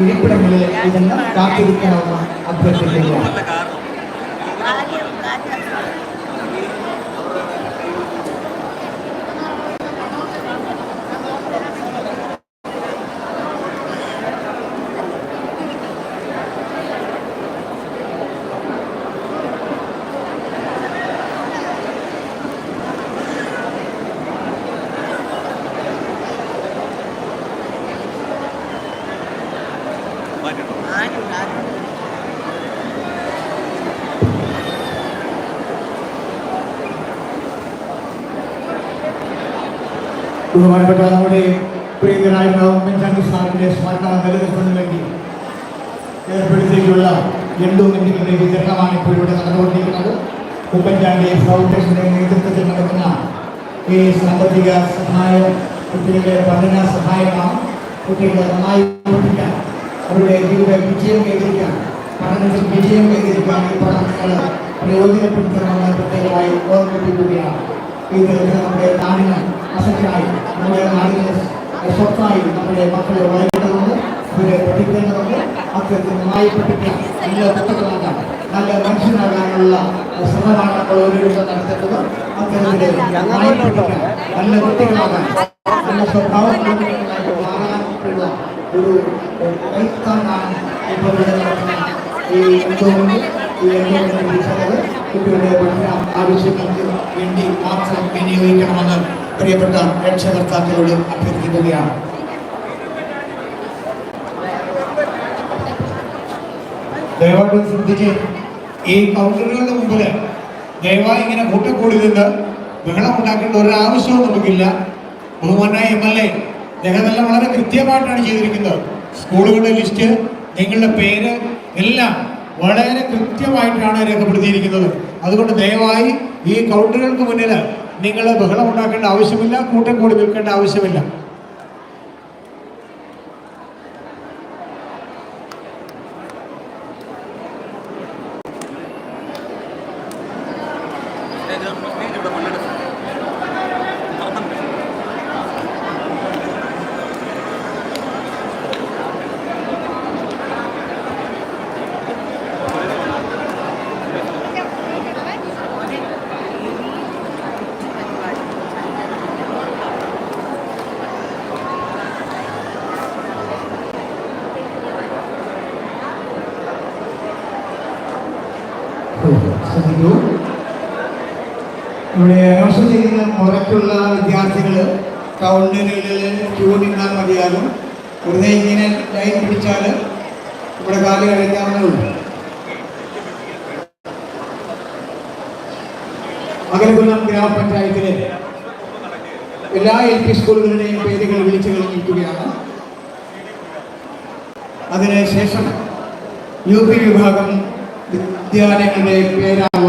ഇരിപ്പിടങ്ങളിൽ ഇതെല്ലാം കാത്തിരിക്കണമെന്ന് അഭ്യർത്ഥിക്കുകയാണ് ബഹുമാനപ്പെട്ട നമ്മുടെ പ്രിയങ്കരായ ഉമ്മൻചാണ്ടി സാറിന്റെ സ്മരണ നിലനിർത്തുന്നതിന് വേണ്ടി ഏർപ്പെടുത്തിയിട്ടുള്ള എൻഡോമെന്റിന്റെ വിതരണമാണ് ഇപ്പോൾ ഇവിടെ നടന്നുകൊണ്ടിരിക്കുന്നത്. ഉമ്മൻചാണ്ടി ഫൗണ്ടേഷന്റെ നേതൃത്വത്തിൽ നടക്കുന്ന ഈ സാമ്പത്തിക സഹായം കുട്ടികളുടെ പഠന സഹായമാണ്. കുട്ടികളെ നന്നായി പഠിക്കാൻ അവരുടെ ജീവിത വിജയം കൈവരിക്കാൻ പഠനത്തിൽ വിജയം കൈവരിക്കാൻ ഈ പഠനങ്ങൾ പ്രയോജനപ്പെടുത്തണമെന്ന് പ്രത്യേകമായി ഓർമ്മിപ്പിക്കുകയാണ്. ഈ നമ്മുടെ നാടിന് അസറ്റായി നമ്മുടെ നാടിന് സ്വത്തായി നമ്മുടെ മക്കളെ വളരേണ്ടതുണ്ട് അവരെ പഠിക്കേണ്ടതുണ്ട് അത്തരത്തിൽ നന്നായി പഠിക്കാൻ നല്ല കുട്ടികളാകാൻ നല്ല മനുഷ്യനാകാനുള്ള ശ്രമമാണ് നമ്മൾ ഓരോരുത്തരും നടത്തേണ്ടത് അത്തരത്തിൽ നന്നായി പഠിക്കാൻ നല്ല കുട്ടികളാകാൻ നല്ല സ്വഭാവങ്ങളായിട്ട് മാറാനുള്ള ഒരു കൈത്താങ്ങാണ് ഇപ്പോൾ ഇവിടെ നടക്കുന്ന ഈ എന്തോന്ന് ഈ എന്തോന്ന് വിളിച്ചത് കുട്ടികളുടെ പഠന ആവശ്യങ്ങൾക്ക് വേണ്ടി മാത്രം വിനിയോഗിക്കണമെന്ന് പ്രിയപ്പെട്ട രക്ഷകർത്താക്കളോട് അഭ്യർത്ഥിക്കുകയാണ്. ദയവായിട്ട് ശ്രദ്ധിച്ച് ഈ കൗണ്ടറുകളുടെ മുമ്പിൽ ദയവായി ഇങ്ങനെ കൂട്ടക്കൂടി നിന്ന് ബഹളം ഉണ്ടാക്കേണ്ട ഒരു ആവശ്യവും നമുക്കില്ല. ബഹുമാനായ എം എൽ എ അദ്ദേഹമെല്ലാം വളരെ കൃത്യമായിട്ടാണ് ചെയ്തിരിക്കുന്നത്. സ്കൂളുകളുടെ ലിസ്റ്റ് നിങ്ങളുടെ പേര് എല്ലാം വളരെ കൃത്യമായിട്ടാണ് രേഖപ്പെടുത്തിയിരിക്കുന്നത്. അതുകൊണ്ട് ദയവായി ഈ കൗണ്ടറുകൾക്ക് മുന്നിൽ നിങ്ങൾ ബഹളം ഉണ്ടാക്കേണ്ട ആവശ്യമില്ല കൂട്ടം കൂടി നിൽക്കേണ്ട ആവശ്യമില്ല. ശ്രദ്ധിക്കൂ ഇവിടെ അനൗൺസ് ചെയ്യുന്ന മുറയ്ക്കുള്ള വിദ്യാർത്ഥികൾ കൗണ്ടറുകളിൽ ക്യൂ നിന്നാൽ മതിയാകും. വെറുതെ ഇങ്ങനെ ലൈൻ പിടിച്ചാൽ ഇവിടെ കാലി കഴിക്കാവുന്നേ ഉള്ളൂ. അകലകുന്നം ഗ്രാമപഞ്ചായത്തിലെ എല്ലാ എൽ പി സ്കൂളുകളുടെയും പേരുകൾ വിളിച്ചു കഴിഞ്ഞിരിക്കുകയാണ് അതിനുശേഷം യു പി വിഭാഗം വിദ്യാലയങ്ങളുടെ പേരായി